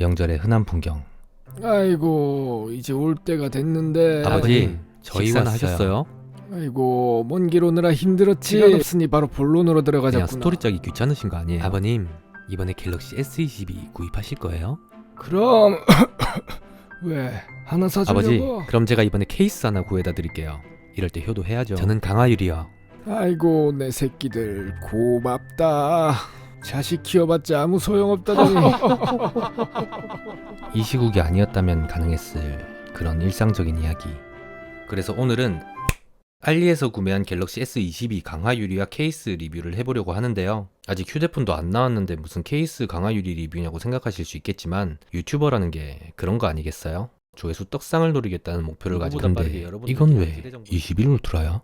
명절의 흔한 풍경. 아이고 이제 올 때가 됐는데 아버지, 저희 식사는 왔어요. 하셨어요? 아이고 먼 길 오느라 힘들었지 시간 없으니 바로 본론으로 그냥 들어가자꾸나 스토리 짜기 귀찮으신 거 아니에요? 아버님, 이번에 갤럭시 S22 구입하실 거예요? 그럼 왜 하나 사주려고 아버지, 그럼 제가 이번에 케이스 하나 구해다 드릴게요. 이럴 때 효도해야죠. 저는 강화유리요. 아이고 내 새끼들 고맙다 자식 키워봤자 아무 소용없다더니 이 시국이 아니었다면 가능했을 그런 일상적인 이야기. 그래서 오늘은 알리에서 구매한 갤럭시 S22 강화 유리와 케이스 리뷰를 해보려고 하는데요. 아직 휴대폰도 안 나왔는데 무슨 케이스 강화 유리 리뷰냐고 생각하실 수 있겠지만 유튜버라는 게 그런 거 아니겠어요? 조회수 떡상을 노리겠다는 목표를 가지고 근데 이건 왜 기대 정보- 21 울트라야?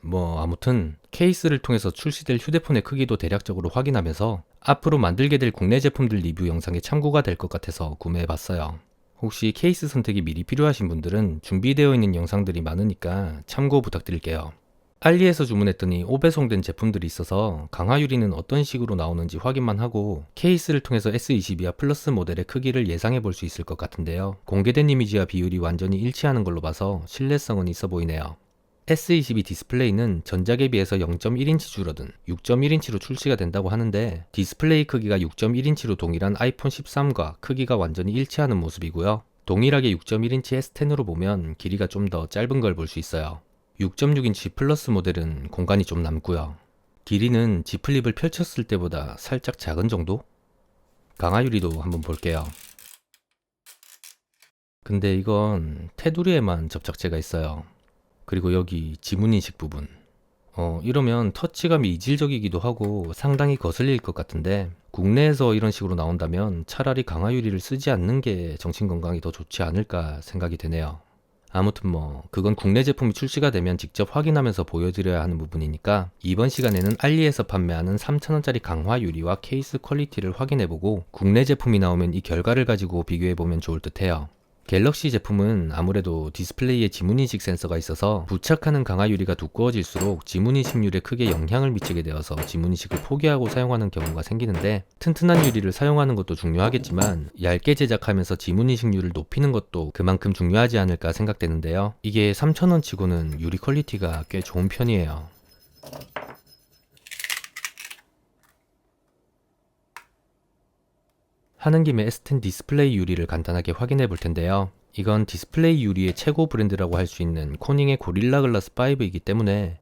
뭐 아무튼 케이스를 통해서 출시될 휴대폰의 크기도 대략적으로 확인하면서 앞으로 만들게 될 국내 제품들 리뷰 영상에 참고가 될 것 같아서 구매해봤어요. 혹시 케이스 선택이 미리 필요하신 분들은 준비되어 있는 영상들이 많으니까 참고 부탁드릴게요. 알리에서 주문했더니 5배송된 제품들이 있어서 강화유리는 어떤 식으로 나오는지 확인만 하고 케이스를 통해서 S22와 플러스 모델의 크기를 예상해 볼 수 있을 것 같은데요. 공개된 이미지와 비율이 완전히 일치하는 걸로 봐서 신뢰성은 있어 보이네요. S22 디스플레이는 전작에 비해서 0.1인치 줄어든 6.1인치로 출시가 된다고 하는데 디스플레이 크기가 6.1인치로 동일한 아이폰 13과 크기가 완전히 일치하는 모습이고요. 동일하게 6.1인치 S10으로 보면 길이가 좀 더 짧은 걸 볼 수 있어요. 6.6인치 플러스 모델은 공간이 좀 남고요. 길이는 G 플립을 펼쳤을 때보다 살짝 작은 정도? 강화유리도 한번 볼게요. 근데 이건 테두리에만 접착제가 있어요. 그리고 여기 지문인식 부분. 어, 이러면 터치감이 이질적이기도 하고 상당히 거슬릴 것 같은데 국내에서 이런 식으로 나온다면 차라리 강화유리를 쓰지 않는 게 정신건강이 더 좋지 않을까 생각이 되네요. 아무튼 뭐 그건 국내 제품이 출시가 되면 직접 확인하면서 보여드려야 하는 부분이니까 이번 시간에는 알리에서 판매하는 3,000원짜리 강화 유리와 케이스 퀄리티를 확인해보고 국내 제품이 나오면 이 결과를 가지고 비교해보면 좋을 듯 해요. 갤럭시 제품은 아무래도 디스플레이에 지문 인식 센서가 있어서 부착하는 강화 유리가 두꺼워질수록 지문 인식률에 크게 영향을 미치게 되어서 지문 인식을 포기하고 사용하는 경우가 생기는데 튼튼한 유리를 사용하는 것도 중요하겠지만 얇게 제작하면서 지문 인식률을 높이는 것도 그만큼 중요하지 않을까 생각되는데요. 이게 3,000원 치고는 유리 퀄리티가 꽤 좋은 편이에요. 하는 김에 S10 디스플레이 유리를 간단하게 확인해 볼 텐데요. 이건 디스플레이 유리의 최고 브랜드라고 할 수 있는 코닝의 고릴라 글라스 5이기 때문에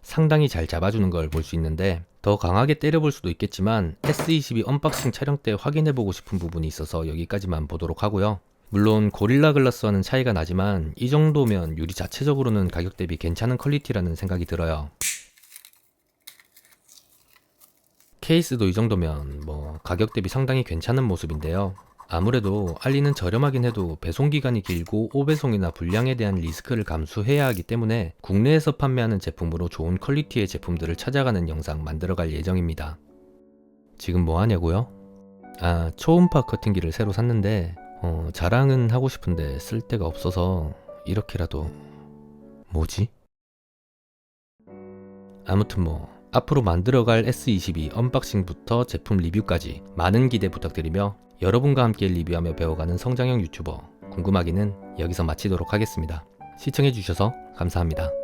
상당히 잘 잡아주는 걸 볼 수 있는데 더 강하게 때려볼 수도 있겠지만 S22 언박싱 촬영 때 확인해보고 싶은 부분이 있어서 여기까지만 보도록 하고요. 물론 고릴라 글라스와는 차이가 나지만 이 정도면 유리 자체적으로는 가격 대비 괜찮은 퀄리티라는 생각이 들어요. 케이스도 이 정도면 뭐 가격 대비 상당히 괜찮은 모습인데요. 아무래도 알리는 저렴하긴 해도 배송 기간이 길고 5배송이나 불량에 대한 리스크를 감수해야 하기 때문에 국내에서 판매하는 제품으로 좋은 퀄리티의 제품들을 찾아가는 영상 만들어갈 예정입니다. 지금 뭐 하냐고요? 아, 초음파 커팅기를 새로 샀는데 어, 자랑은 하고 싶은데 쓸 데가 없어서 이렇게라도 뭐지? 아무튼 뭐 앞으로 만들어갈 S22 언박싱부터 제품 리뷰까지 많은 기대 부탁드리며 여러분과 함께 리뷰하며 배워가는 성장형 유튜버 궁금하기는 여기서 마치도록 하겠습니다. 시청해주셔서 감사합니다.